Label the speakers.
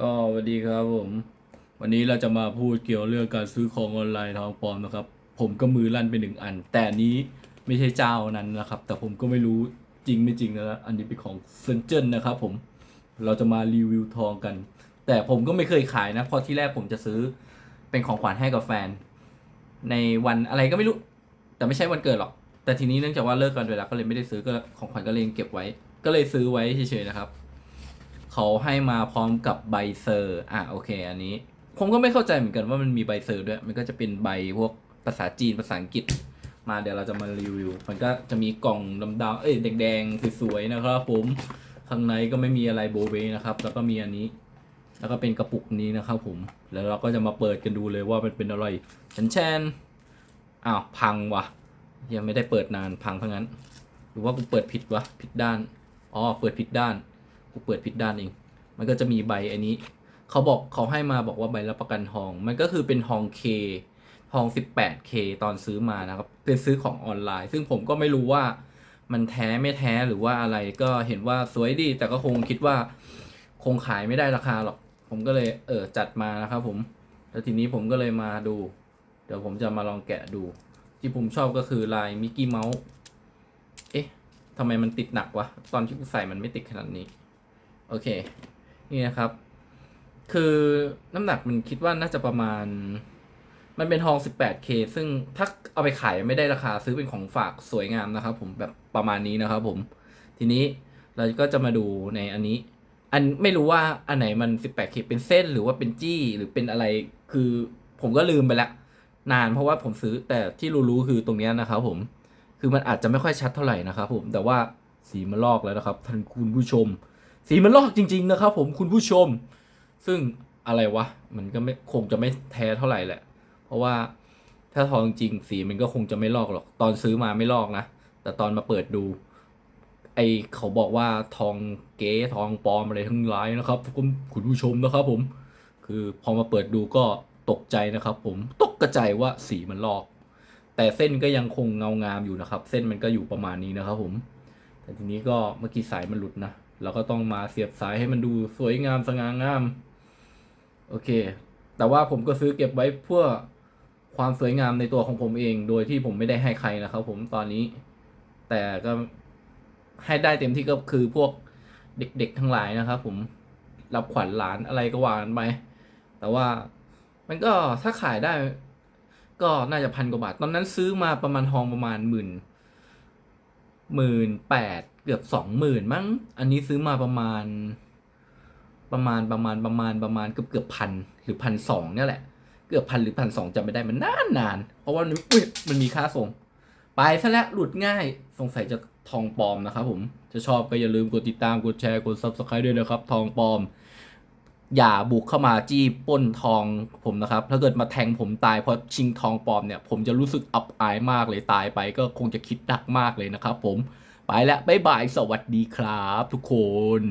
Speaker 1: ก็สวัสดีครับผม วันนี้เราจะมาพูดเกี่ยวเรื่องการซื้อของออนไลน์ทองปลอมนะครับ ผมก็มือลั่นไปหนึ่งอัน แต่นี้ไม่ใช่เจ้านั้นนะครับ แต่ผมก็ไม่รู้จริงไม่จริงนะอันนี้เป็นของเซนเจนนะครับผมเราจะมารีวิวทองกัน แต่ผมก็ไม่เคยขายนะเพราะที่แรกผมจะซื้อเป็นของขวัญให้กับแฟน ในวันอะไรก็ไม่รู้ แต่ไม่ใช่วันเกิดหรอก แต่ทีนี้เนื่องจากว่าเลิกกันไปแล้วก็เลยไม่ได้ซื้อก็ของขวัญก็เลยเก็บไว้ ก็เลยซื้อไว้เฉยๆนะครับ เขาให้มาพร้อมกับใบเซอร์อะโอเค อันนี้ ผมก็ไม่เข้าใจเหมือนกันว่ามันมีใบเซอร์ด้วย มันก็จะเป็นใบพวกภาษาจีนภาษาอังกฤษ มาเดี๋ยวเราจะมารีวิว มันก็จะมีกล่องดำๆเอ้ยแดงๆสวยๆนะครับผมข้างในก็ไม่มีอะไรโบเบนะครับ แล้วก็มีอันนี้ แล้วก็เป็นกระปุกนี้นะครับผม แล้วเราก็จะมาเปิดกันดูเลยว่ามันเป็นอะไรชันแชนอ้าวพังวะยังไม่ได้เปิดนานพังทั้งนั้น หรือว่ากูเปิดผิดวะผิดด้านอ๋อเปิดผิดด้าน กูเปิดผิดด้านเอง มันก็จะมีใบอันนี้ เขาบอกเขาให้มาบอกว่าใบรับประกันทอง มันก็คือเป็นทองเคทอง 18K ตอนซื้อมานะครับ เป็นซื้อของออนไลน์ ซึ่งผมก็ไม่รู้ว่ามันแท้ไม่แท้หรือว่าอะไรก็เห็นว่าสวยดี แต่ก็คงคิดว่าคงขายไม่ได้ราคาหรอก ผมก็เลยเออจัดมานะครับผม แล้วทีนี้ผมก็เลยมาดู เดี๋ยวผมจะมาลองแกะดู ที่ผมชอบก็คือลายมิกกี้เมาส์ เอ๊ะทำไมมันติดหนักวะ ตอนที่กูใส่มันไม่ติดขนาดนี้ โอเค นี่นะครับ คือน้ำหนักมันคิดว่าน่าจะประมาณ มันเป็นทอง 18K ซึ่งถ้าเอาไปขายไม่ได้ราคาซื้อเป็นของฝากสวยงามนะครับ ผมแบบประมาณนี้นะครับ ผม ทีนี้เราก็จะมาดูในอันนี้ อันไม่รู้ว่าอันไหนมัน 18K เป็นเส้นหรือว่าเป็นจี้หรือเป็นอะไร คือผมก็ลืมไปละนานเพราะว่าผมซื้อแต่ที่รู้ๆคือตรงนี้นะครับ ผม คือมันอาจจะไม่ค่อยชัดเท่าไหร่นะครับ ผม แต่ว่าสีมันลอกแล้วนะครับท่านคุณผู้ชม สีมันลอกจริง ๆ นะครับ ผมคุณผู้ชม ซึ่งอะไรวะ มันก็ไม่คงจะไม่แท้เท่าไหร่แหละ เพราะว่าถ้าทองจริงสีมันก็คงจะไม่ลอกหรอก ตอนซื้อมาไม่ลอกนะ แต่ตอนมาเปิดดู ไอเขาบอกว่าทองเก๊ทองปลอมอะไรทั้งหลายนะครับคุณคุณผู้ชมนะครับผม คือพอมาเปิดดูก็ตกใจนะครับผมตกกระใจว่าสีมันลอก แต่เส้นก็ยังคงเงางามอยู่นะครับ เส้นมันก็อยู่ประมาณนี้นะครับผม แต่ทีนี้ก็เมื่อกี้สายมันหลุดนะ เราก็ต้องมาเสียบสายให้มันดูสวยงามสง่างาม โอเค แต่ว่าผมก็ซื้อเก็บไว้เพื่อความสวยงามในตัวของผมเอง โดยที่ผมไม่ได้ให้ใครนะครับ ผมตอนนี้ แต่ก็ให้ได้เต็มที่ก็คือพวกเด็กๆทั้งหลายนะครับ ผมรับขวัญหลานอะไรก็วานไปแต่ว่ามันก็ถ้าขายได้ ก็น่าจะพันกว่าบาท ตอนนั้นซื้อมาประมาณทองประมาณหมื่นหมื่นแปด เกือบสองหมื่นมั้ง อันนี้ซื้อมาประมาณ ประมาณประมาณประมาณประมาณเกือบเกือบพันหรือพันสองเนี่ยแหละ เกือบพันหรือพันสองจำไม่ได้มันนานนาน เพราะว่ามันอุ๊ยมันมีค่าส่ง ไปซะแล้วหลุดง่าย สงสัยจะทองปลอมนะครับผมจะชอบก็อย่าลืมกดติดตามกดแชร์กด subscribe ด้วยนะครับ ทองปลอม อย่าบุกเข้ามาจี้ป้นทองผมนะครับ ถ้าเกิดมาแทงผมตายเพราะชิงทองปลอมเนี่ย ผมจะรู้สึกอับอายมากเลยตายไปก็คงจะคิดดักมากเลยนะครับผม ไปแล้วบ๊ายบาย สวัสดีครับทุกคน